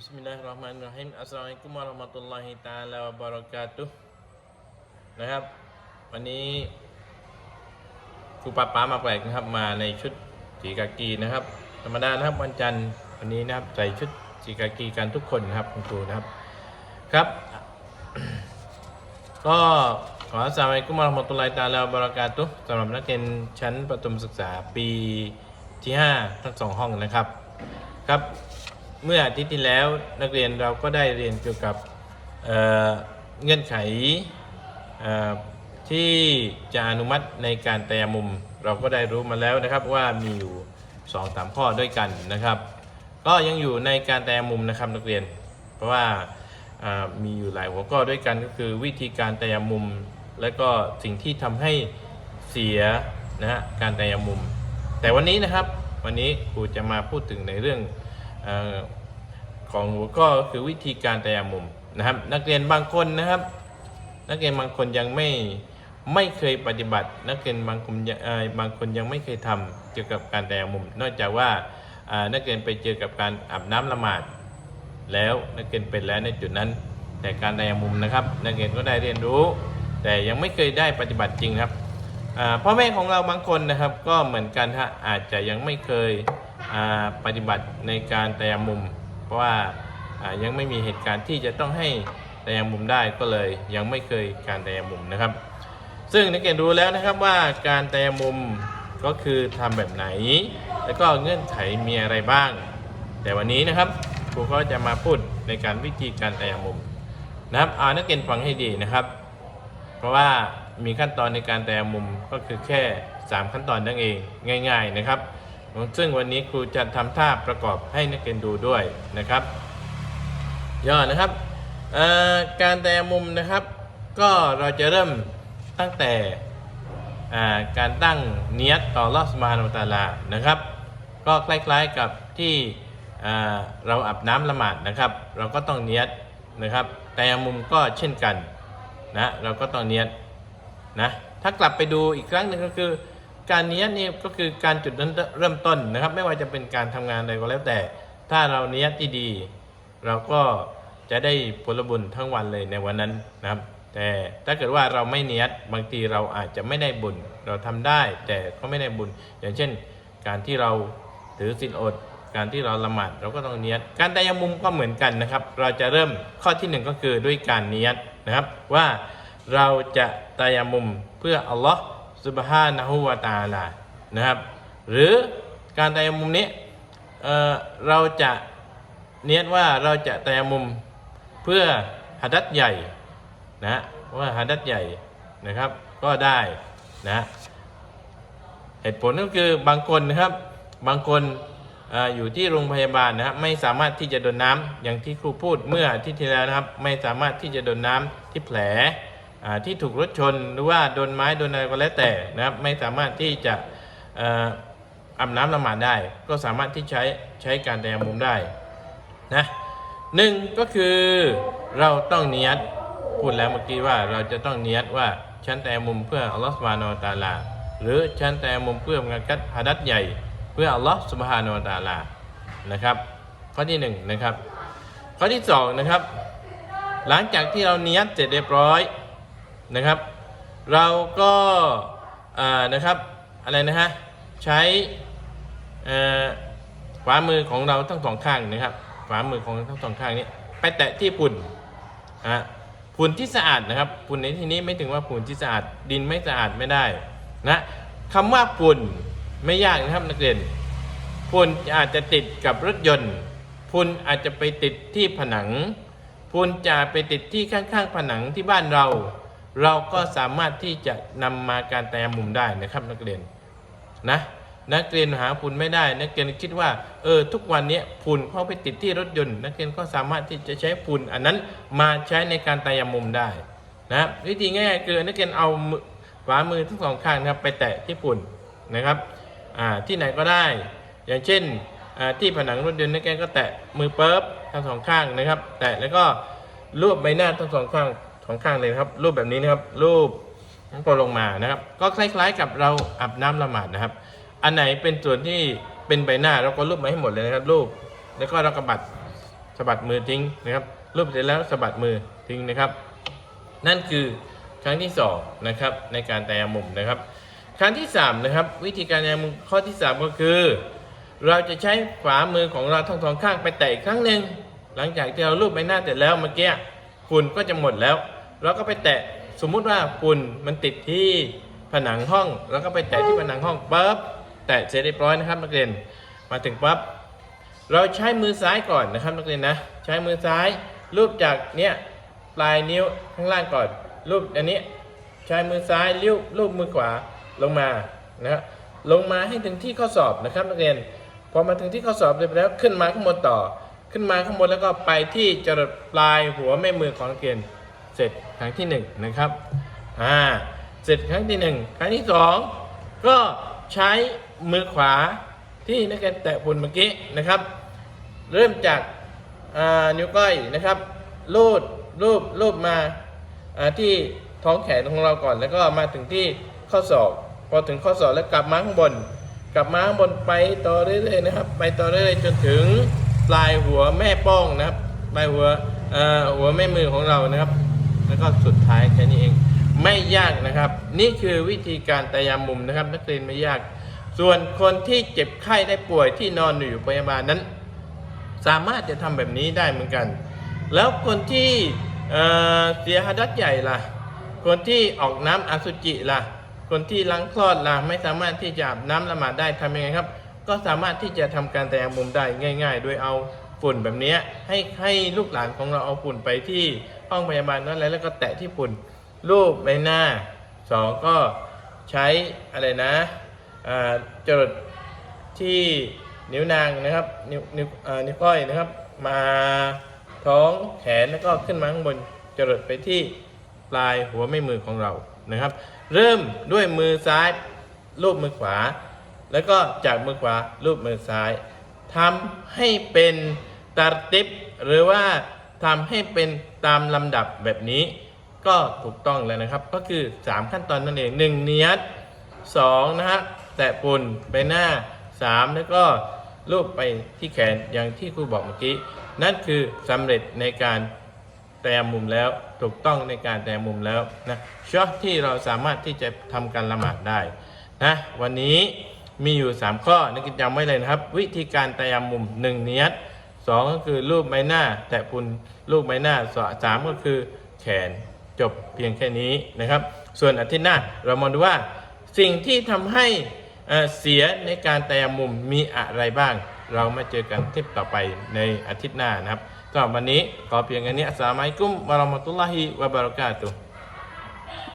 Bismillahirrahmanirrahim Assalamualaikum warahmatullahi taala wabarakatuh นะครับ วันนี้ครูป้าป้ามาแปลกนะครับ มาในชุดสีกากีนะครับ ธรรมดานะครับวันจันทร์วันนี้นะครับใส่ชุดสีกากีกันทุกคนนะครับคุณครูนะครับครับ ก็ขออัสสลามุอะลัยกุมวะเราะห์มะตุลลอฮิตะอาลาบรากาตุฮ์สำหรับนักเรียนชั้นประถมศึกษาปีที่5ทั้งสองห้องนะครับ ครับ เมื่ออาทิตย์ที่แล้วนักเรียนเราก็ได้เรียนเกี่ยวกับเเงื่อนไขที่จะอนุมัติในการแตยมุม เราก็ได้รู้มาแล้วนะครับว่ามีอยู่2อสามข้อด้วยกันนะครับ ก็ยังอยู่ในการแตยมุมนะครับนักเรียน เพราะว่ามีอยู่หลายหัวข้อด้วยกันก็คือวิธีการแตยมุม และก็สิ่งที่ทำให้เสียนะฮะการแตยมุม แต่วันนี้นะครับวันนี้ครูจะมาพูดถึงในเรื่อง ของหัวข้อก็คือวิธีการแตยมุมนะครับ นักเรียนบางคนนะครับ นักเรียนบางคนยังไม่ไม่เคยปฏิบัติ นักเรียนบางคนยังบางคนยังไม่เคยทำเกี่ยวกับการแตยมุม นอกจากว่านักเรียนไปเจอกับการอาบน้ำละหมาด แล้วนักเรียนเป็นแล้วในจุดนั้น แต่การแตยมุมนะครับ นักเรียนก็ได้เรียนรู้ แต่ยังไม่เคยได้ปฏิบัติจริงครับพ่อแม่ของเราบางคนนะครับ ก็เหมือนกันฮะอาจจะยังไม่เคย ปฏิบัติในการแตยมุม เพราะว่ายังไม่มีเหตุการณ์ที่จะต้องให้แตยมุมได้ก็เลยยังไม่เคยการแตยมุมนะครับ ซึ่งนักเรียนรู้แล้วนะครับว่าการแตยมุมก็คือทำแบบไหน แล้วก็เงื่อนไขมีอะไรบ้าง แต่วันนี้นะครับครูก็จะมาพูดในการวิธีการแตยมุมนะครับเอานักเรียนฟังให้ดีนะครับ เพราะว่ามีขั้นตอนในการแต่มุมก็คือแค่ 3 ขั้นตอนนั่นเองง่าย ๆนะครับ ซึ่งวันนี้ครูจะทำท่าประกอบให้นักเรียนดูด้วยนะครับ ย่อนะครับการแต่มุมนะครับ ก็เราจะเริ่มตั้งแต่การตั้งเนียตต่อลอสมานตาลานะครับ ก็คล้ายๆกับที่เราอาบน้ำละหมาดนะครับ เราก็ต้องเนียตนะครับ แต่มุมก็เช่นกันนะเราก็ต้องเนียดนะถ้ากลับไปดูอีกครั้งหนึ่งก็คือ การเนียดนี่ก็คือการจุดเริ่มต้นนะครับ ไม่ว่าจะเป็นการทำงานใดก็แล้วแต่ ถ้าเราเนียที่ดี เราก็จะได้ผลบุญทั้งวันเลยในวันนั้นนะครับ แต่ถ้าเกิดว่าเราไม่เนียดบางทีเราอาจจะไม่ได้บุญ เราทำได้แต่ก็ไม่ได้บุญ อย่างเช่น การที่เราถือศีลอด การที่เราละหมาดเราก็ต้องเนียดการตายมุมก็เหมือนกันนะครับ เราจะเริ่มข้อที่หนึ่งก็คือด้วยการเนียดนะครับว่าเราจะตายมุมเพื่ออัลลอฮ์ ซุบฮานะฮูวาตาลานะครับ หรือการตายมุมนี้เอ่อเราจะเนียดว่าเราจะตายมุมเพื่อหัดัดใหญ่นะว่าหัดัดใหญ่นะครับก็ได้นะเหตุผลก็คือบางคนนะครับบางคนออยู่ที่โรงพยาบาลนะครับไม่สามารถที่จะโดนน้ำอย่างที่ครูพูดเมื่อที่ที่แล้วนะครับ ไม่สามารถที่จะโดนน้ำที่แผล ที่ถูกรถชนหรือว่าโดนไม้โดนอะไรก็แล้วแต่นะครับไม่สามารถที่จะอาบน้ำละหมาดได้ ก็สามารถที่ใช้ใช้การแตยมุมได้นะหนึ่งก็คือเราต้องเนียดพูดแล้วเมื่อกี้ว่าเราจะต้องเนียดว่าฉันแตยมุมเพื่ออัลลอฮฺสุบฮานาอัตาลา หรือฉันแต่มุมเพื่องานกัดฮาดัดใหญ่ เพื่ออัลลอฮ์สุบฮานาอัตาลานะครับ ข้อที่หนึ่งนะครับ ข้อที่สองนะครับ หลังจากที่เราเนียดเสร็จเรียบร้อย นะครับ เราก็นะครับอะไรนะฮะใช้ขวามือของเราทั้งสองข้างนะครับขวามือของทั้งสองข้างนี้ ไปแตะที่ปุ่นอะฝุ่นที่สะอาดนะครับฝุ่นในที่นี้ไม่ถึงว่าฝุ่นที่สะอาดดินไม่สะอาดไม่ได้นะคำว่าฝุ่นไม่ยากนะครับนักเรียนฝุ่นอาจจะติดกับรถยนต์ฝุ่นอาจจะไปติดที่ผนังฝุ่นจะไปติดที่ข้างๆผนังที่บ้านเรา เราก็สามารถที่จะนำมาการแตมุมได้นะครับนักเรียนนะนักเรียนหาฝุ่นไม่ได้ นักเรียนคิดว่าเออทุกวันนี้ฝุ่นเข้าไปติดที่รถยนต์ นักเรียนก็สามารถที่จะใช้ฝุ่นอันนั้นมาใช้ในการตายมุมได้นะวิธีง่ายๆคือนักเรียนเอาขวามือทั้งสองข้างนะครับไปแตะที่ฝุ่นนะครับอ่าที่ไหนก็ได้ อย่างเช่นที่ผนังรถยนต์นักเรียนก็แตะมือเปิบทั้งสองข้างนะครับ แตะแล้วก็รูปใบหน้าทั้งสองข้าง สองข้างเลยนะครับ รูปแบบนี้นะครับ รูปพอลงมานะครับ ก็คล้ายๆกับเราอาบน้ำละหมาดนะครับ อันไหนเป็นส่วนที่เป็นใบหน้าเราก็รูปมาให้หมดเลยนะครับ รูปแล้วก็เรากระบัดสะบัดมือทิ้งนะครับ รูปเสร็จแล้วสะบัดมือทิ้งนะครับ นั่นคือครั้งที่สองนะครับในการแตะมุมนะครับ ครั้งที่สามนะครับวิธีการแตะมุมข้อที่สามก็คือ เราจะใช้ฝ่ามือของเราทั้งสองข้างไปแตะอีกครั้งหนึ่งหลังจากที่เราลูบใบหน้าเสร็จแล้วเมื่อกี้ ฝุ่นก็จะหมดแล้ว เราก็ไปแตะสมมุติว่าฝุ่นมันติดที่ผนังห้อง แล้วก็ไปแตะที่ผนังห้องปั๊บแตะเสร็จเรียบร้อยนะครับนักเรียนมาถึงปั๊บเราใช้มือซ้ายก่อนนะครับนักเรียนนะใช้มือซ้ายรูปจากเนี้ยปลายนิ้วข้างล่างก่อน รูปอันนี้ใช้มือซ้ายรูปรูปมือขวาลงมานะลงมาให้ถึงที่ข้อสอบนะครับนักเรียนพอมาถึงที่ข้อสอบเรียบร้อยแล้วขึ้นมาข้างบนต่อ ขึ้นมาข้างบนแล้วก็ไปที่จรดปลายหัวแม่มือของนักเรียนเสร็จครั้งที่หนึ่งนะครับอ่าเสร็จครั้งที่หนึ่งครั้งที่สองก็ใช้มือขวาที่นักเรียนแตะปุ่นเมื่อกี้นะครับ เริ่มจากอ่านิ้วก้อยนะครับลูดรูปรูปมาอ่าที่ท้องแขนของเราก่อน แล้วก็มาถึงที่ข้อศอกพอถึงข้อศอกแล้วกลับมาข้างบน กลับมาข้างบนไปต่อเรื่อยๆนะครับ ไปต่อเรื่อยๆจนถึง ปลายหัวแม่ป้องนะครับปลายหัวหัวแม่มือของเรานะครับ แล้วก็สุดท้ายแค่นี้เอง ไม่ยากนะครับ นี่คือวิธีการตะยามมุมนะครับ นักเรียนไม่ยาก ส่วนคนที่เจ็บไข้ได้ป่วยที่นอนอยู่โรงพยาบาลนั้น สามารถจะทำแบบนี้ได้เหมือนกัน แล้วคนที่เเสียหัดัดใหญ่ล่ะ คนที่ออกน้ำอสุจิล่ะ คนที่ล้างคลอดล่ะ ไม่สามารถที่จะอาบน้ำละหมาดได้ทำยังไงครับ ก็สามารถที่จะทำการแต่งมุมได้ง่าย ๆ โดยเอาฝุ่นแบบนี้ให้ให้ลูกหลานของเราเอาฝุ่นไปที่ห้องพยาบาลนั่นแหละแล้วก็แตะที่ฝุ่นรูปใบหน้าสองก็ใช้อะไรนะจรดที่นิ้วนางนะครับ นิ้วนิ้วนิ้วก้อยนะครับ มาท้องแขนแล้วก็ขึ้นมาข้างบนจรดไปที่ปลายหัวแม่มือของเรานะครับ เริ่มด้วยมือซ้ายรูปมือขวา แล้วก็จากมือขวารูปมือซ้ายทำให้เป็นตาติบหรือว่าทำให้เป็นตามลำดับแบบนี้ ก็ถูกต้องแล้วนะครับ ก็คือ 3 ขั้นตอนนั่นเองหนึ่งเนียดสองนะฮะแตะปุ่นไปหน้าสามแล้วก็รูปไปที่แขนอย่างที่ครูบอกเมื่อกี้ นั่นคือสำเร็จในการแตะมุมแล้วถูกต้องในการแตะมุมแล้วนะช่อที่เราสามารถที่จะทำการละหมาดได้นะวันนี้ มีอยู่ 3 ข้อนักกิจจำไว้เลยนะครับ วิธีการแตะมุม1เนียดสองก็คือรูปใบหน้า แตะปุ่นรูปใบหน้าสามก็คือแขนจบเพียงแค่นี้นะครับ ส่วนอาทิตย์หน้าเรามาดูว่าสิ่งที่ทำให้เสียในการแตะมุมมีอะไรบ้าง เรามาเจอกันคลิปต่อไปในอาทิตย์หน้านะครับสำหรับวันนี้ขอเพียงแค่นี้อัสสลามุอะลัยกุมวะเราะมะตุลลอฮิวะบะเราะกาตุฮ์